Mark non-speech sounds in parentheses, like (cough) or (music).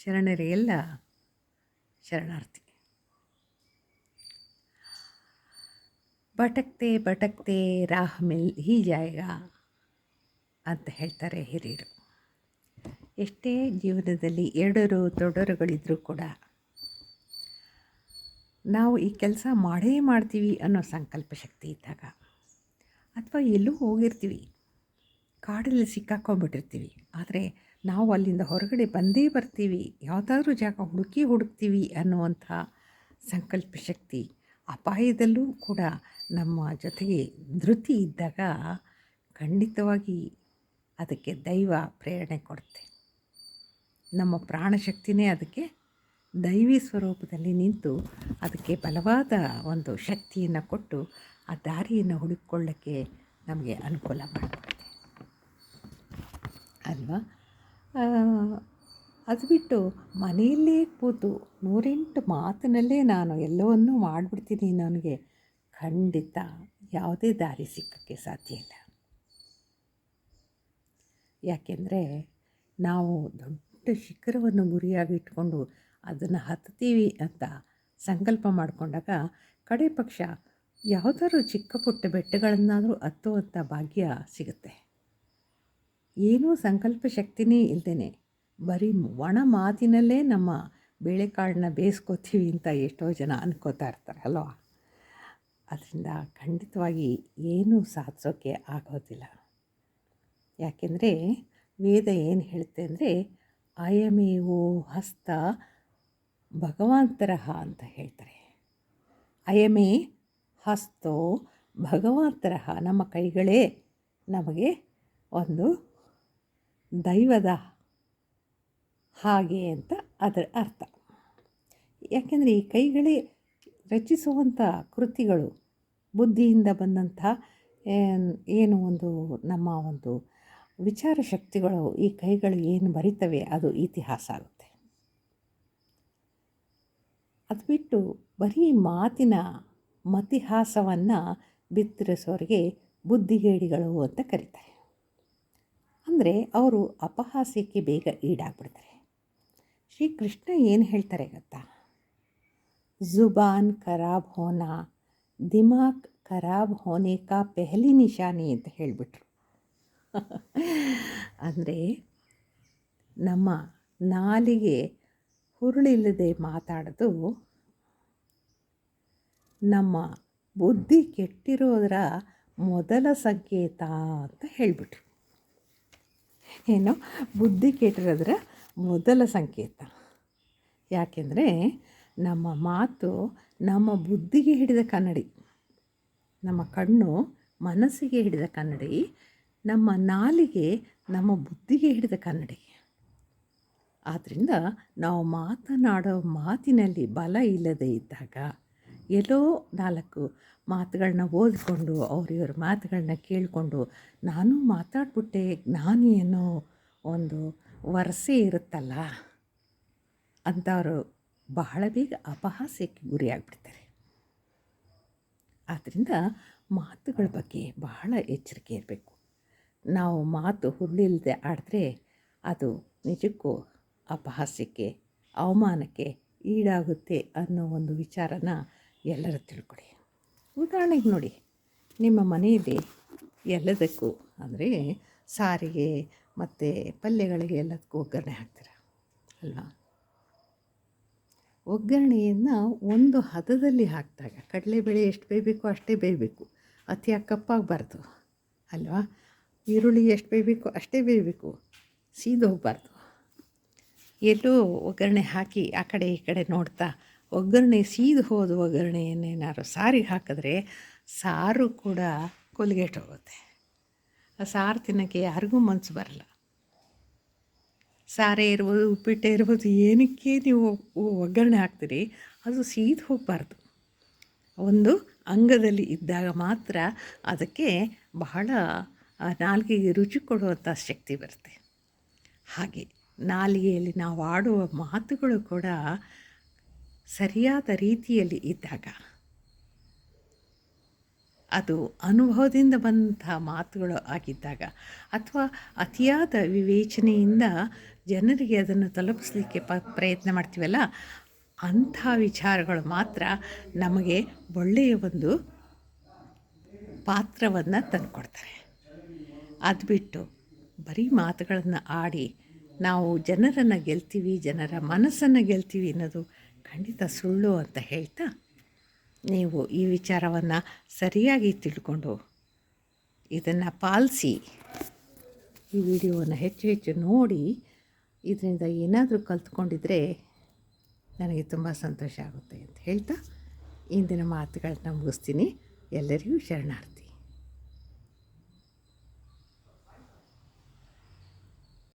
ಶರಣರಿಗೆಲ್ಲ ಶರಣಾರ್ಥಿ. ಭಟಕ್ತೆ ಭಟಕ್ತೆ, ರಾಹ ಮಿಲ್ ಹೀ ಜಾಯಗ ಅಂತ ಹೇಳ್ತಾರೆ ಹಿರಿಯರು. ಎಷ್ಟೇ ಜೀವನದಲ್ಲಿ ಎರಡರು ತೊಡರುಗಳಿದ್ರೂ ಕೂಡ ನಾವು ಈ ಕೆಲಸ ಮಾಡೇ ಮಾಡ್ತೀವಿ ಅನ್ನೋ ಸಂಕಲ್ಪ ಶಕ್ತಿ ಇದ್ದಾಗ ಅಥವಾ ಎಲ್ಲೂ ಹೋಗಿರ್ತೀವಿ, ಕಾಡಲ್ಲಿ ಸಿಕ್ಕಾಕೊಂಡ್ಬಿಟ್ಟಿರ್ತೀವಿ, ಆದರೆ ನಾವು ಅಲ್ಲಿಂದ ಹೊರಗಡೆ ಬಂದೇ ಬರ್ತೀವಿ, ಯಾವುದಾದ್ರೂ ಜಾಗ ಹುಡುಕಿ ಹುಡುಕ್ತೀವಿ ಅನ್ನುವಂಥ ಸಂಕಲ್ಪ ಶಕ್ತಿ ಅಪಾಯದಲ್ಲೂ ಕೂಡ ನಮ್ಮ ಜೊತೆಗೆ ಧೃತಿ ಇದ್ದಾಗ ಖಂಡಿತವಾಗಿ ಅದಕ್ಕೆ ದೈವ ಪ್ರೇರಣೆ ಕೊಡುತ್ತೆ. ನಮ್ಮ ಪ್ರಾಣಶಕ್ತಿನೇ ಅದಕ್ಕೆ ದೈವಿ ಸ್ವರೂಪದಲ್ಲಿ ನಿಂತು ಅದಕ್ಕೆ ಬಲವಾದ ಒಂದು ಶಕ್ತಿಯನ್ನು ಕೊಟ್ಟು ಆ ದಾರಿಯನ್ನು ಹುಡುಕೊಳ್ಳೋಕ್ಕೆ ನಮಗೆ ಅನುಕೂಲ ಮಾಡಿಕೊಡುತ್ತೆ. ಅಲ್ವಾ? ಅದು ಬಿಟ್ಟು ಮನೆಯಲ್ಲೇ ಕೂತು ನೂರೆಂಟು ಮಾತಿನಲ್ಲೇ ನಾನು ಎಲ್ಲವನ್ನೂ ಮಾಡಿಬಿಡ್ತೀನಿ ನನಗೆ ಖಂಡಿತ ಯಾವುದೇ ದಾರಿ ಸಿಕ್ಕಕ್ಕೆ ಸಾಧ್ಯ ಇಲ್ಲ. ಯಾಕೆಂದರೆ ನಾವು ದೊಡ್ಡ ಶಿಖರವನ್ನು ಗುರಿಯಾಗಿ ಇಟ್ಕೊಂಡು ಅದನ್ನು ಹತ್ತೀವಿ ಅಂತ ಸಂಕಲ್ಪ ಮಾಡಿಕೊಂಡಾಗ ಕಡೆ ಪಕ್ಷ ಯಾವುದಾದ್ರು ಚಿಕ್ಕ ಪುಟ್ಟ ಬೆಟ್ಟಗಳನ್ನಾದರೂ ಹತ್ತುವಂಥ ಭಾಗ್ಯ ಸಿಗುತ್ತೆ. ಏನೂ ಸಂಕಲ್ಪ ಶಕ್ತಿನೇ ಇಲ್ಲದೇ ಬರೀ ಒಣ ಮಾತಿನಲ್ಲೇ ನಮ್ಮ ಬೇಳೆಕಾಳನ್ನ ಬೇಯಿಸ್ಕೋತೀವಿ ಅಂತ ಎಷ್ಟೋ ಜನ ಅನ್ಕೋತಾ ಇರ್ತಾರೆ ಅಲ್ವಾ? ಅದರಿಂದ ಖಂಡಿತವಾಗಿ ಏನೂ ಸಾಧಿಸೋಕ್ಕೆ ಆಗೋದಿಲ್ಲ. ಯಾಕೆಂದರೆ ವೇದ ಏನು ಹೇಳುತ್ತೆ ಅಂದರೆ, ಅಯಮೇವು ಹಸ್ತ ಭಗವಂತರಹ ಅಂತ ಹೇಳ್ತಾರೆ. ಅಯಮೇ ಹಸ್ತೋ ಭಗವಂತರಹ ನಮ್ಮ ಕೈಗಳೇ ನಮಗೆ ಒಂದು ದೈವದ ಹಾಗೆ ಅಂತ ಅದರ ಅರ್ಥ. ಯಾಕೆಂದರೆ ಈ ಕೈಗಳೇ ರಚಿಸುವಂಥ ಕೃತಿಗಳು, ಬುದ್ಧಿಯಿಂದ ಬಂದಂಥ ಏನು ಒಂದು ನಮ್ಮ ಒಂದು ವಿಚಾರ ಶಕ್ತಿಗಳು ಈ ಕೈಗಳು ಏನು ಬರಿತವೆ ಅದು ಇತಿಹಾಸ ಆಗುತ್ತೆ. ಅದು ಬಿಟ್ಟು ಬರೀ ಮಾತಿನ ಮತಿಹಾಸವನ್ನು ಬಿತ್ತರಿಸೋರಿಗೆ ಬುದ್ಧಿಗೇಡಿಗಳು ಅಂತ ಕರೀತಾರೆ. ಅಂದರೆ ಅವರು ಅಪಹಾಸ್ಯಕ್ಕೆ ಬೇಗ ಈಡಾಗ್ಬಿಡ್ತಾರೆ. ಶ್ರೀಕೃಷ್ಣ ಏನು ಹೇಳ್ತಾರೆ ಗೊತ್ತಾ? ಜುಬಾನ್ ಖರಾಬ್ ಹೋನಾ, ದಿಮಾಕ್ ಖರಾಬ್ ಹೋನೆ ಕಾ ಪೆಹಲಿ ನಿಶಾನಿ ಅಂತ ಹೇಳಿಬಿಟ್ರು. (laughs) ಅಂದರೆ ನಮ್ಮ ನಾಲಿಗೆ ಹುರುಳಿಲ್ಲದೆ ಮಾತಾಡೋದು ನಮ್ಮ ಬುದ್ಧಿ ಕೆಟ್ಟಿರೋದರ ಮೊದಲ ಸಂಕೇತ ಅಂತ ಹೇಳಿಬಿಟ್ರು. ಏನು? ಬುದ್ಧಿ ಕೆಟ್ಟಿರೋದ್ರ ಮೊದಲ ಸಂಕೇತ. ಯಾಕೆಂದರೆ ನಮ್ಮ ಮಾತು ನಮ್ಮ ಬುದ್ಧಿಗೆ ಹಿಡಿದ ಕನ್ನಡಿ, ನಮ್ಮ ಕಣ್ಣು ಮನಸ್ಸಿಗೆ ಹಿಡಿದ ಕನ್ನಡಿ, ನಮ್ಮ ನಾಲಿಗೆ ನಮ್ಮ ಬುದ್ಧಿಗೆ ಹಿಡಿದ ಕನ್ನಡಿ. ಆದ್ದರಿಂದ ನಾವು ಮಾತನಾಡೋ ಮಾತಿನಲ್ಲಿ ಬಲ ಇಲ್ಲದೆ ಇದ್ದಾಗ ಎಲ್ಲೋ ನಾಲ್ಕು ಮಾತುಗಳನ್ನ ಓದಿಕೊಂಡು, ಅವ್ರ ಮಾತುಗಳನ್ನ ಕೇಳಿಕೊಂಡು ನಾನು ಮಾತಾಡ್ಬಿಟ್ಟೆ ಜ್ಞಾನಿ ಅನ್ನೋ ಒಂದು ವರಸೆ ಇರುತ್ತಲ್ಲ, ಅಂಥವರು ಬಹಳ ಬೇಗ ಅಪಹಾಸ್ಯಕ್ಕೆ ಗುರಿಯಾಗ್ಬಿಡ್ತಾರೆ. ಆದ್ದರಿಂದ ಮಾತುಗಳ ಬಗ್ಗೆ ಬಹಳ ಎಚ್ಚರಿಕೆ ಇರಬೇಕು. ನಾವು ಮಾತು ಹುರುಳಿಲ್ಲದೆ ಆಡಿದ್ರೆ ಅದು ನಿಜಕ್ಕೂ ಅಪಹಾಸ್ಯಕ್ಕೆ, ಅವಮಾನಕ್ಕೆ ಈಡಾಗುತ್ತೆ ಅನ್ನೋ ಒಂದು ವಿಚಾರನ ಎಲ್ಲರೂ ತಿಳ್ಕೊಡಿ. ಉದಾಹರಣೆಗೆ ನೋಡಿ, ನಿಮ್ಮ ಮನೆಯಲ್ಲಿ ಎಲ್ಲದಕ್ಕೂ ಅಂದರೆ ಸಾರಿಗೆ ಮತ್ತು ಪಲ್ಯಗಳಿಗೆ ಎಲ್ಲದಕ್ಕೂ ಒಗ್ಗರಣೆ ಹಾಕ್ತೀರ? ಅಲ್ವಾ? ಒಗ್ಗರಣೆಯನ್ನು ಒಂದು ಹದದಲ್ಲಿ ಹಾಕಿದಾಗ ಕಡಲೆಬೇಳೆ ಎಷ್ಟು ಬೇಯಬೇಕು ಅಷ್ಟೇ ಬೇಯಬೇಕು. ಅತಿಯಾಗಿ ಕಪ್ಪಾಗಬಾರ್ದು ಅಲ್ವಾ? ಈರುಳ್ಳಿ ಎಷ್ಟು ಬೇಯಬೇಕು ಅಷ್ಟೇ ಬೇಯಬೇಕು, ಸೀದೋಗಬಾರ್ದು. ಎಲ್ಲೋ ಒಗ್ಗರಣೆ ಹಾಕಿ ಆ ಕಡೆ ಈ ಕಡೆ ನೋಡ್ತಾ ಒಗ್ಗರಣೆ ಸೀದು ಹೋದ ಒಗ್ಗರಣೆಯನ್ನೇನಾದ್ರು ಸಾರಿಗೆ ಹಾಕಿದ್ರೆ ಸಾರು ಕೂಡ ಕೊಲ್ಗೇಟ್ ಹೋಗುತ್ತೆ. ಆ ಸಾರು ತಿನ್ನೋಕ್ಕೆ ಯಾರಿಗೂ ಮನಸ್ಸು ಬರಲ್ಲ. ಸಾರೇ ಇರ್ಬೋದು, ಉಪ್ಪಿಟ್ಟೆ ಇರ್ಬೋದು, ಏನಕ್ಕೆ ನೀವು ಒಗ್ಗರಣೆ ಹಾಕ್ತೀರಿ, ಅದು ಸೀದು ಹೋಗಬಾರ್ದು. ಒಂದು ಅಂಗದಲ್ಲಿ ಇದ್ದಾಗ ಮಾತ್ರ ಅದಕ್ಕೆ ಬಹಳ ನಾಲಿಗೆಗೆ ರುಚಿ ಕೊಡುವಂಥ ಶಕ್ತಿ ಬರುತ್ತೆ. ಹಾಗೆ ನಾಲಿಗೆಯಲ್ಲಿ ನಾವು ಆಡುವ ಮಾತುಗಳು ಕೂಡ ಸರಿಯಾದ ರೀತಿಯಲ್ಲಿ ಇದ್ದಾಗ ಅದು ಅನುಭವದಿಂದ ಬಂದಂಥ ಮಾತುಗಳು ಆಗಿದ್ದಾಗ ಅಥವಾ ಅತಿಯಾದ ವಿವೇಚನೆಯಿಂದ ಜನರಿಗೆ ಅದನ್ನು ತಲುಪಿಸಲಿಕ್ಕೆ ಪ ಪ್ರಯತ್ನ ಮಾಡ್ತೀವಲ್ಲ, ಅಂಥ ವಿಚಾರಗಳು ಮಾತ್ರ ನಮಗೆ ಒಳ್ಳೆಯ ಒಂದು ಪಾತ್ರವನ್ನು ತಂದುಕೊಡ್ತಾರೆ ಅದು ಬಿಟ್ಟು ಬರೀ ಮಾತುಗಳನ್ನು ಆಡಿ ನಾವು ಜನರನ್ನು ಗೆಲ್ತೀವಿ, ಜನರ ಮನಸ್ಸನ್ನು ಗೆಲ್ತೀವಿ ಅನ್ನೋದು ಖಂಡಿತ ಸುಳ್ಳು ಅಂತ ಹೇಳ್ತಾ ನೀವು ಈ ವಿಚಾರವನ್ನು ಸರಿಯಾಗಿ ತಿಳ್ಕೊಂಡು ಇದನ್ನು ಪಾಲಿಸಿ ಈ ವಿಡಿಯೋವನ್ನು ಹೆಚ್ಚು ಹೆಚ್ಚು ನೋಡಿ ಇದರಿಂದ ಏನಾದರೂ ಕಲ್ತ್ಕೊಂಡಿದ್ರೆ ನನಗೆ ತುಂಬ ಸಂತೋಷ ಆಗುತ್ತೆ ಅಂತ ಹೇಳ್ತಾ ಇಂದಿನ ಮಾತುಗಳನ್ನ ಮುಗಿಸ್ತೀನಿ. ಎಲ್ಲರಿಗೂ ಶರಣಾರ್ಥಿ.